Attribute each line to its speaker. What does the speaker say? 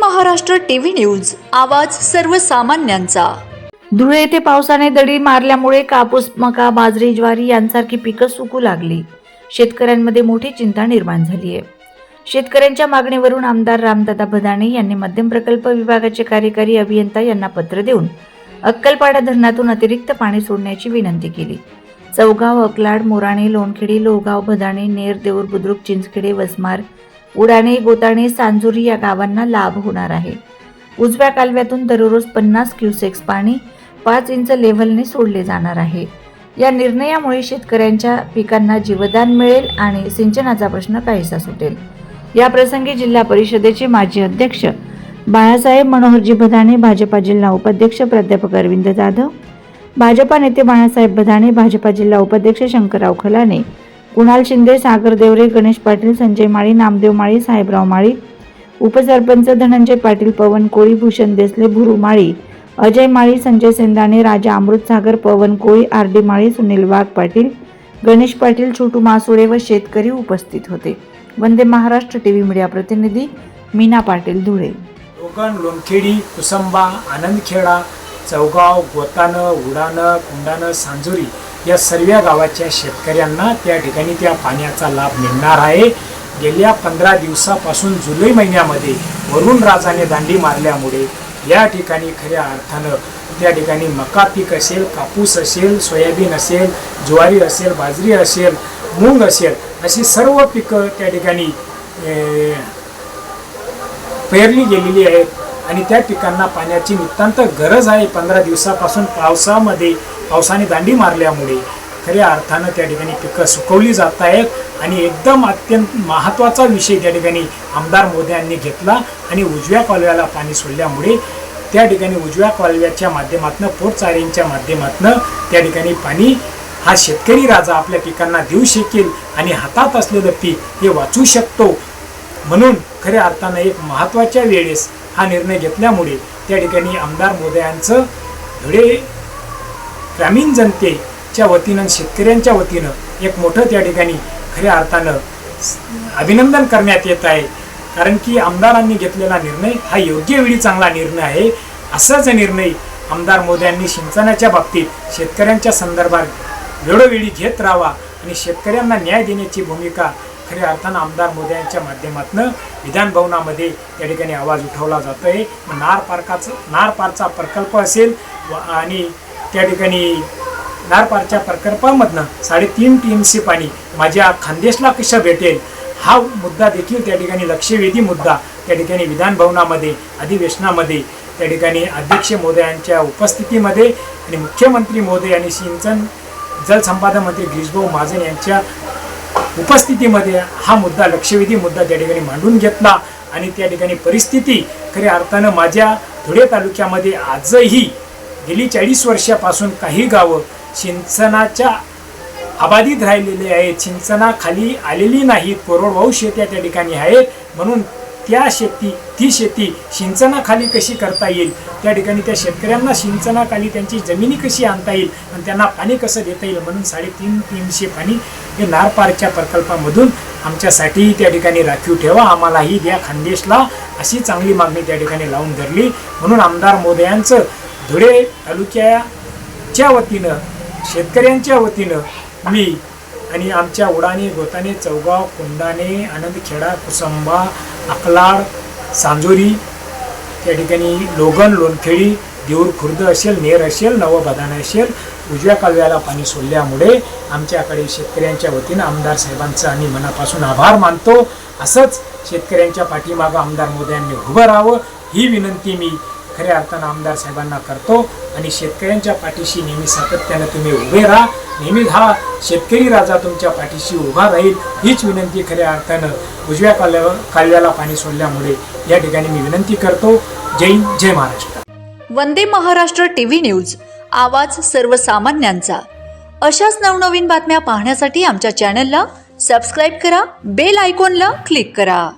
Speaker 1: Maharashtra TV news आवाज सर्वसामान्यांचा.
Speaker 2: धुळे येथे पावसाने दडी मारल्यामुळे कापूस मका बाजरी ज्वारी यांसारखी पिकं सुकू लागली. शेतकऱ्यांमध्ये मोठी चिंता निर्माण झाली आहे. शेतकऱ्यांच्या मागणीवरून आमदार रामदादा भदाणे यांनी मध्यम प्रकल्प विभागाचे कार्यकारी अभियंता यांना पत्र देऊन अक्कलपाडा धरणातून अतिरिक्त पाणी सोडण्याची विनंती केली. चौगाव अकलाड मोराणे लोणखेडी लोहगाव भदाणे नेर देऊर बुद्रुक चिंचखेडे वसमार उडाणे गोताणे सांजुरी या गावांना लाभ होणार आहे. उजव्या कालव्यातून दररोज पन्नास क्युसेक्स पाणी पाच इंच लेव्हलने सोडले जाणार आहे. या निर्णयामुळे शेतकऱ्यांच्या पिकांना जीवदान मिळेल आणि सिंचनाचा प्रश्न काहीसा सुटेल. या प्रसंगी जिल्हा परिषदेचे माजी अध्यक्ष बाळासाहेब मनोहरजी बदाणे भाजपा जिल्हा उपाध्यक्ष प्राध्यापक अरविंद जाधव भाजपा नेते बाळासाहेब बदाणे भाजपा जिल्हा उपाध्यक्ष शंकरराव खलाने कुणाल शिंदे सागर देवरे गणेश पाटील संजय माळी नामदेव माळी साहेबराव माळी उपसरपंच धनंजय पाटील पवन कोळी भूषण देसले भुरू माळी अजय माळी संजय सेंदाणे राजा अमृतसागर पवन कोळी आर डी माळी सुनील वाघ पाटील गणेश पाटील छोटू मासुळे व शेतकरी उपस्थित होते. Vande Maharashtra T V media प्रतिनिधी मीना पाटील धुळे.
Speaker 3: रोगण लोणखेडी कुसंबा आनंदखेडा चौगाव गोतानं उडानं कुंडानं सांजुरी या सर्व गावाच्या शेतकऱ्यांना त्या ठिकाणी त्या पाण्याचा लाभ मिळणार आहे. गेल्या पंधरा दिवसापासून जुलै महिन्यामध्ये वरुण राजाने दांडी मारल्यामुळे या ठिकाणी खऱ्या अर्थानं त्या ठिकाणी मका पीक असेल कापूस असेल सोयाबीन असेल ज्वारी असेल बाजरी असेल मूग असेल अशी सर्व पिकं त्या ठिकाणी अं, पेरली गेलेली आहेत. आणि त्या पिकांना पाण्याची नितांत गरज आहे. पंधरा दिवसापासून पावसामध्ये पावसाने दांडी मारल्यामुळे खऱ्या अर्थानं त्या ठिकाणी पिकं सुकवली जात आहेत. आणि एकदम अत्यंत महत्त्वाचा विषय त्या ठिकाणी आमदार मोदी यांनी घेतला आणि उजव्या कालव्याला पाणी सोडल्यामुळे त्या ठिकाणी उजव्या कालव्याच्या माध्यमातून पोटचारींच्या माध्यमातून त्या ठिकाणी पाणी हा शेतकरी राजा आपल्या पिकांना देऊ शकेल आणि हातात असलेलं पीक हे वाचू शकतो. म्हणून खऱ्या अर्थानं एक महत्त्वाच्या वेळेस हा निर्णय घेतल्यामुळे त्या ठिकाणी आमदार मोदयांचं धुळे ग्रामीण जनतेच्या वतीनं शेतकऱ्यांच्या वतीनं एक मोठं त्या ठिकाणी खऱ्या अर्थानं अभिनंदन करण्यात येत आहे. कारण की आमदारांनी घेतलेला निर्णय हा योग्य वेळी चांगला निर्णय आहे. असाच निर्णय आमदार मोद्यांनी सिंचनाच्या बाबतीत शेतकऱ्यांच्या संदर्भात वेळोवेळी घेत राहावा आणि शेतकऱ्यांना न्याय देण्याची भूमिका खऱ्या अर्थानं आमदार मोदी यांच्या माध्यमातून विधानभवनामध्ये त्या ठिकाणी आवाज उठवला जातो आहे नार पार्काचं नार पारचा प्रकल्प असेल व आणि त्या ठिकाणी नारपारच्या प्रकल्पामधनं साडेतीन टी एम सी पाणी माझ्या खानदेशला कसं भेटेल हा मुद्दा देखील त्या ठिकाणी लक्षवेधी मुद्दा त्या ठिकाणी विधानभवनामध्ये अधिवेशनामध्ये त्या ठिकाणी अध्यक्ष मोदयांच्या उपस्थितीमध्ये आणि मुख्यमंत्री मोदय आणि सिंचन जलसंपादन मंत्री गिरीशभाऊ महाजन यांच्या उपस्थितीमध्ये हा मुद्दा लक्षवेधी मुद्दा त्या ठिकाणी मांडून घेतला आणि त्या ठिकाणी परिस्थिती खऱ्या अर्थानं माझ्या धुळे तालुक्यामध्ये आजही गेली चाळीस वर्षापासून काही गावं सिंचनाच्या अबाधित राहिलेले आहेत. सिंचनाखाली आलेली नाहीत. कोरडवाहू शेत्या त्या ठिकाणी आहेत. म्हणून त्या शेती ती शेती सिंचनाखाली कशी करता येईल? त्या ठिकाणी त्या शेतकऱ्यांना सिंचनाखाली त्यांची जमिनी कशी आणता येईल? आणि त्यांना पाणी कसं देता येईल? म्हणून साडेतीन तीनशे पाणी हे नारपारच्या प्रकल्पामधून आमच्यासाठीही त्या ठिकाणी राखीव ठेवा. आम्हालाही द्या खानदेशला. अशी चांगली मागणी त्या ठिकाणी लावून धरली. म्हणून आमदार मोदयांचं धुळे तालुक्याच्या वतीनं शेतकऱ्यांच्या वतीनं मी आणि आमच्या उडाणे गोताने चौगाव कुंडाने आनंदखेडा कुसंबा अकलाड सांजोरी त्या ठिकाणी लोगन लोणखेडी देऊर खुर्द असेल नेर असेल नवबदान असेल उजव्या कालव्याला पाणी सोडल्यामुळे आमच्याकडे शेतकऱ्यांच्या वतीनं आमदार साहेबांचं आम्ही मनापासून आभार मानतो. असंच शेतकऱ्यांच्या पाठीमागं आमदार मोदयांनी उभं राहावं ही विनंती मी खऱ्या अर्थानं आमदार साहेबांना करतो आणि शेतकऱ्यांच्या पाठीशी नेहमी सातत्यानं तुम्ही उभे राहा. नेहमी हा शेतकरी राजा तुमच्या पाठीशी उभा राहील हीच विनंती खऱ्या अर्थानं उजव्या कालव्या कालव्याला पाणी सोडल्यामुळे या ठिकाणी मी विनंती करतो. जय जय महाराष्ट्र.
Speaker 1: वंदे महाराष्ट्र टीव्ही न्यूज आवाज सर्वसामान्यांचा. अशाच नवनवीन बातम्या पाहण्यासाठी आमच्या चॅनलला सबस्क्राईब करा बेल आयकॉनला क्लिक करा.